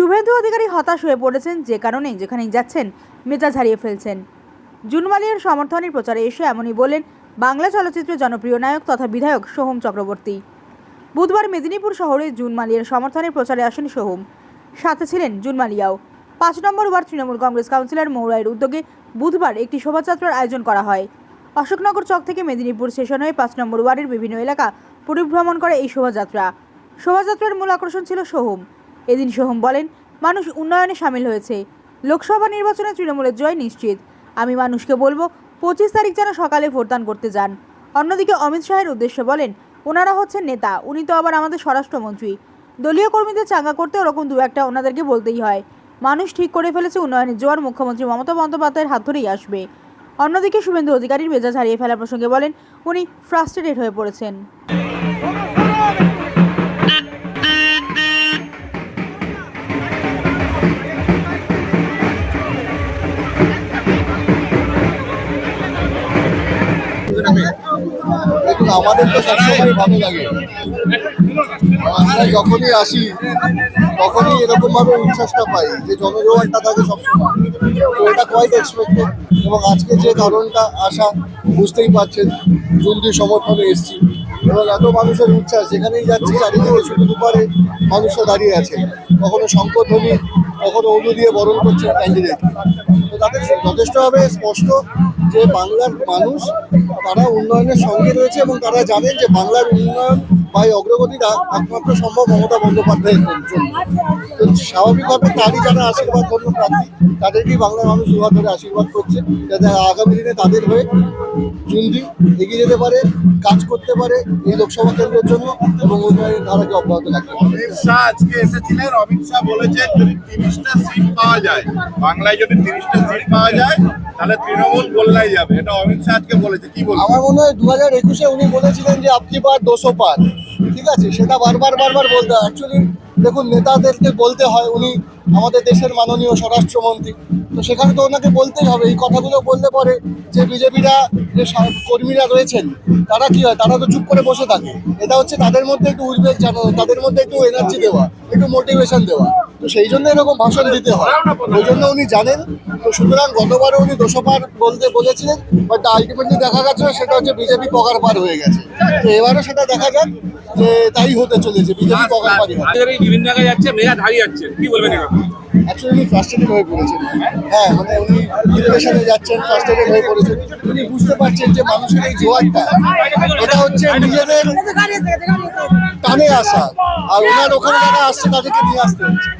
শুভেন্দু অধিকারী হতাশ হয়ে পড়েছেন যে কারণে যেখানেই যাচ্ছেন, মেজাজ হারিয়ে ফেলছেন। জুনমালিয়ার সমর্থনের প্রচারে এসে এমনই বলেন, বাংলা চলচ্চিত্রের জনপ্রিয় নায়ক তথা বিধায়ক সোহম চক্রবর্তী। বুধবার মেদিনীপুর শহরে জুন মালিয়ার সমর্থনের প্রচারে আসেন সোহম। সাথে ছিলেন জুন মালিয়াও পাঁচ নম্বর ওয়ার্ড তৃণমূল কংগ্রেস কাউন্সিলর মৌরাইয়ের উদ্যোগে বুধবার একটি শোভাযাত্রার আয়োজন করা হয়। অশোকনগর চক থেকে মেদিনীপুর স্টেশন হয়ে পাঁচ নম্বর ওয়ার্ডের বিভিন্ন এলাকা পরিভ্রমণ করে এই শোভাযাত্রা। শোভাযাত্রার মূল আকর্ষণ ছিল সোহম। এদিন সোহম বলেন, মানুষ উন্নয়নে সামিল হয়েছে। লোকসভা নির্বাচনে তৃণমূলের জয় নিশ্চিত। আমি মানুষকে বলব, পঁচিশ তারিখ যেন সকালে ভোটদান করতে যান। অন্যদিকে অমিত শাহের উদ্দেশ্যে বলেন, ওনারা হচ্ছেন নেতা, উনি তো আবার আমাদের স্বরাষ্ট্রমন্ত্রী। দলীয় কর্মীদের চাঙ্গা করতে ওরকম দু একটা ওনাদেরকে বলতেই হয়। মানুষ ঠিক করে ফেলেছে উন্নয়নের জোয়ার, মুখ্যমন্ত্রী মমতা বন্দ্যোপাধ্যায়ের হাত ধরেই আসবে। অন্যদিকে শুভেন্দু অধিকারীর মেজাজ হারিয়ে ফেলার প্রসঙ্গে বলেন, উনি ফ্রাস্ট্রেটেড হয়ে পড়েছেন। দেখুন আমাদের তো সবসময় ভালো লাগে। আমরা যখনই আসি, তখনই এরকমভাবে উচ্ছ্বাসটা পাই যে জনজোয়ারটা থাকে সবসময়। তো এটা কোয়াইট এক্সপেক্টেড এবং আজকে যে ধরনটা আসা বুঝতেই পারছেন, জলদি সমর্থনে এসছি। এবং এত মানুষের উচ্ছ্বাস, যেখানেই যাচ্ছি চারিদিকে শুধু দুপারে মানুষরা দাঁড়িয়ে আছে। কখনো শঙ্করধ্বনি কখনো অনু দিয়ে বরণ করছে ক্যান্ডিডেট তো তাদের যথেষ্টভাবে স্পষ্ট যে বাংলার মানুষ, তারা উন্নয়নের সঙ্গে রয়েছে এবং তারা জানেন যে বাংলার উন্নয়ন বা অগ্রগতিটা একমাত্র সম্ভব মমতা বন্দ্যোপাধ্যায়ের জন্য। তো স্বাভাবিকভাবে তারই যারা আশীর্বাদ ধন্য প্রার্থী, তাদেরকেই বাংলার মানুষ দুহাত ধরে আশীর্বাদ করছে, যাতে আগামী দিনে তাদের হয়ে জুন্দি এগিয়ে যেতে পারে, কাজ করতে পারে এই লোকসভা কেন্দ্রের জন্য এবং উন্নয়নের ধারাকে অব্যাহত রাখতে অমিত শাহ আজকে এসেছিলেন। অমিত শাহ বলেছে যদি তিরিশটা সিট পাওয়া যায়, বাংলায় যদি তিরিশটা সিট পাওয়া যায় তাহলে তৃণমূল বললাই যাবে। এটা অমিত শাহ আজকে বলেছে। কি বলব আমার মনে হয় দু হাজার একুশে উনি বলেছিলেন যে আপনি পার দোষো পার ঠিক আছে? সেটা বারবার বারবার বলতে অ্যাকচুয়ালি দেখুন, নেতাদেরকে বলতে হয়। উনি আমাদের দেশের মাননীয় স্বরাষ্ট্রমন্ত্রী। তো সেখানে তো ওনাকে বলতেই হবে। এই কথাগুলো বললে পরে যে বিজেপিরা যে কর্মীরা রয়েছেন, তারা কি হয়? তারা তো চুপ করে বসে থাকে। এটা হচ্ছে তাদের মধ্যে একটু উদ্বেগ জানানো তাদের মধ্যে একটু এনার্জি দেওয়া, একটু মোটিভেশন দেওয়া। তো সেই জন্য এরকম ভাষণ দিতে হয়। ওই জন্য উনি জানেন। তো সুতরাং গতবারও উনি দোষপার বলতে বলেছিলেন বাট আলটিমেটলি দেখা গেছে সেটা হচ্ছে বিজেপি পকার পার হয়ে গেছে। তো এবারও সেটা দেখা যাক যে তাই হতে চলেছে, বিজেপি পকার পারই বিভিন্ন জায়গায় যাচ্ছে মেজাজ হারিয়ে যাচ্ছে। কি বলবেন অ্যাকচুয়ালি উনি ফ্রাস্ট্রেটেড হয়ে পড়েছেন। হ্যাঁ মানে উনি ডিপ্রেশনে যাচ্ছেন ফ্রাস্ট্রেটেড হয়ে পড়েছেন। উনি বুঝতে পারছেন যে মানুষের এই জোয়ারটা এটা হচ্ছে নিজেদের টানে আসা। আর ওনার ওখানে যারা আসছে তাদেরকে নিয়ে আসতে হচ্ছে।